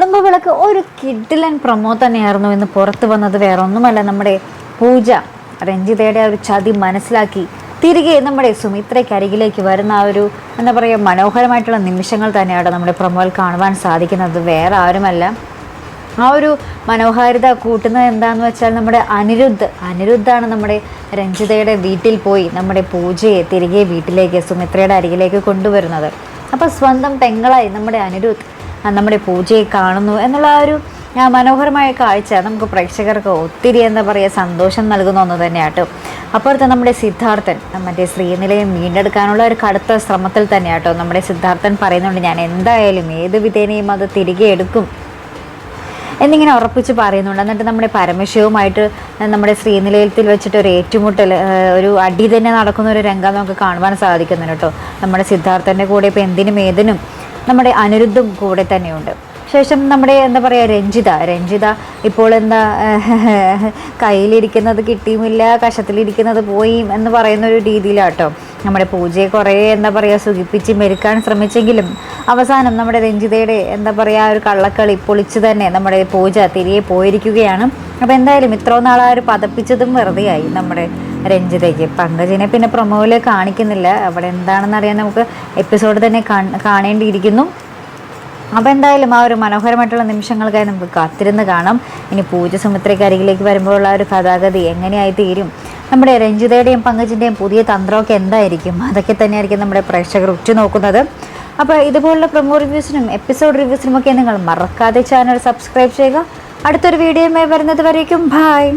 കുടുംബവിളക്ക് ഒരു കിഡിലൻ പ്രൊമോ തന്നെയായിരുന്നു എന്ന് പുറത്തു വന്നത്. വേറെ ഒന്നുമല്ല നമ്മുടെ പൂജ രഞ്ജിതയുടെ ഒരു ചതി മനസ്സിലാക്കി. തിരികെ നമ്മുടെ സുമിത്രയ്ക്ക് അരികിലേക്ക് വരുന്ന ആ ഒരു എന്താ പറയുക മനോഹരമായിട്ടുള്ള നിമിഷങ്ങൾ തന്നെയാണ് നമ്മുടെ പ്രൊമോയിൽ കാണുവാൻ സാധിക്കുന്നത്. വേറെ ആരുമല്ല. ആ ഒരു മനോഹാരിത കൂട്ടുന്നത് എന്താണെന്ന് വെച്ചാൽ നമ്മുടെ അനിരുദ്ധ്. അനിരുദ്ധാണ് നമ്മുടെ രഞ്ജിതയുടെ വീട്ടിൽ പോയി നമ്മുടെ പൂജയെ തിരികെ വീട്ടിലേക്ക് സുമിത്രയുടെ അരികിലേക്ക് കൊണ്ടുവരുന്നത്. അപ്പോൾ സ്വന്തം പെങ്ങളായി നമ്മുടെ അനിരുദ്ധ് നമ്മുടെ പൂജയെ കാണുന്നു എന്നുള്ള ആ ഒരു മനോഹരമായ കാഴ്ച നമുക്ക് പ്രേക്ഷകർക്ക് ഒത്തിരി എന്താ പറയുക സന്തോഷം നൽകുന്ന ഒന്ന് തന്നെയാട്ടോ. അപ്പോഴത്തെ നമ്മുടെ സിദ്ധാർത്ഥൻ മറ്റേ ശ്രീനിലയം വീണ്ടെടുക്കാനുള്ള ഒരു കടുത്ത ശ്രമത്തിൽ തന്നെയാട്ടോ നമ്മുടെ സിദ്ധാർത്ഥൻ പറയുന്നുണ്ട് ഞാൻ എന്തായാലും ഏത് വിധേനയും അത് തിരികെ എടുക്കും. എന്നിങ്ങനെ ഉറപ്പിച്ച് പറയുന്നുണ്ട്. എന്നിട്ട് നമ്മുടെ പരമശിവുമായിട്ട് നമ്മുടെ ശ്രീനിലയത്തിൽ വെച്ചിട്ട് ഒരു ഏറ്റുമുട്ടൽ ഒരു അടി തന്നെ നടക്കുന്ന ഒരു രംഗം നമുക്ക് കാണുവാൻ സാധിക്കുന്നുണ്ട് കേട്ടോ. നമ്മുടെ സിദ്ധാർത്ഥന്റെ കൂടെ ഇപ്പോൾ എന്തിനും ഏതിനും നമ്മുടെ അനിരുദ്ധും കൂടെ തന്നെയുണ്ട്. ശേഷം നമ്മുടെ എന്താ പറയുക രഞ്ജിത. രഞ്ജിത ഇപ്പോൾ എന്താ കയ്യിലിരിക്കുന്നത് കിട്ടിയുമില്ല കഷത്തിലിരിക്കുന്നത് പോയി എന്ന് പറയുന്ന ഒരു രീതിയിലാട്ടോ. നമ്മുടെ പൂജയെ കുറേ എന്താ പറയുക സുഖിപ്പിച്ച് മെരുക്കാൻ ശ്രമിച്ചെങ്കിലും അവസാനം നമ്മുടെ രഞ്ജിതയുടെ എന്താ പറയുക ഒരു കള്ളക്കളി പൊളിച്ച് തന്നെ നമ്മുടെ പൂജ തിരികെ പോയിരിക്കുകയാണ്. അപ്പോൾ എന്തായാലും ഇത്രയും നാൾ ഒരു പതപ്പിച്ചതും വെറുതെയായി നമ്മുടെ രഞ്ജിതയ്ക്ക്. പങ്കജിനെ പിന്നെ പ്രൊമോയിൽ കാണിക്കുന്നില്ല. അവിടെ എന്താണെന്ന് അറിയാൻ നമുക്ക് എപ്പിസോഡ് തന്നെ കാണേണ്ടിയിരിക്കുന്നു. അപ്പോൾ എന്തായാലും ആ ഒരു മനോഹരമായിട്ടുള്ള നിമിഷങ്ങൾക്കായി നമുക്ക് കാത്തിരുന്ന് കാണാം. ഇനി പൂജ സുമിത്രയ്ക്ക് അരികിലേക്ക് വരുമ്പോഴുള്ള ഒരു കഥാഗതി എങ്ങനെയായി തീരും നമ്മുടെ രഞ്ജിതയുടെയും പങ്കജിന്റെയും പുതിയ തന്ത്രമൊക്കെ എന്തായിരിക്കും? അതൊക്കെ തന്നെയായിരിക്കും നമ്മുടെ പ്രേക്ഷകർ ഉറ്റുനോക്കുന്നത്. അപ്പോൾ ഇതുപോലുള്ള പ്രൊമോ റിവ്യൂസിനും എപ്പിസോഡ് റിവ്യൂസിനും ഒക്കെ നിങ്ങൾ മറക്കാതെ ചാനൽ സബ്സ്ക്രൈബ് ചെയ്യുക. അടുത്തൊരു വീഡിയോയുമായി വരുന്നത് വരേക്കും. ബായ്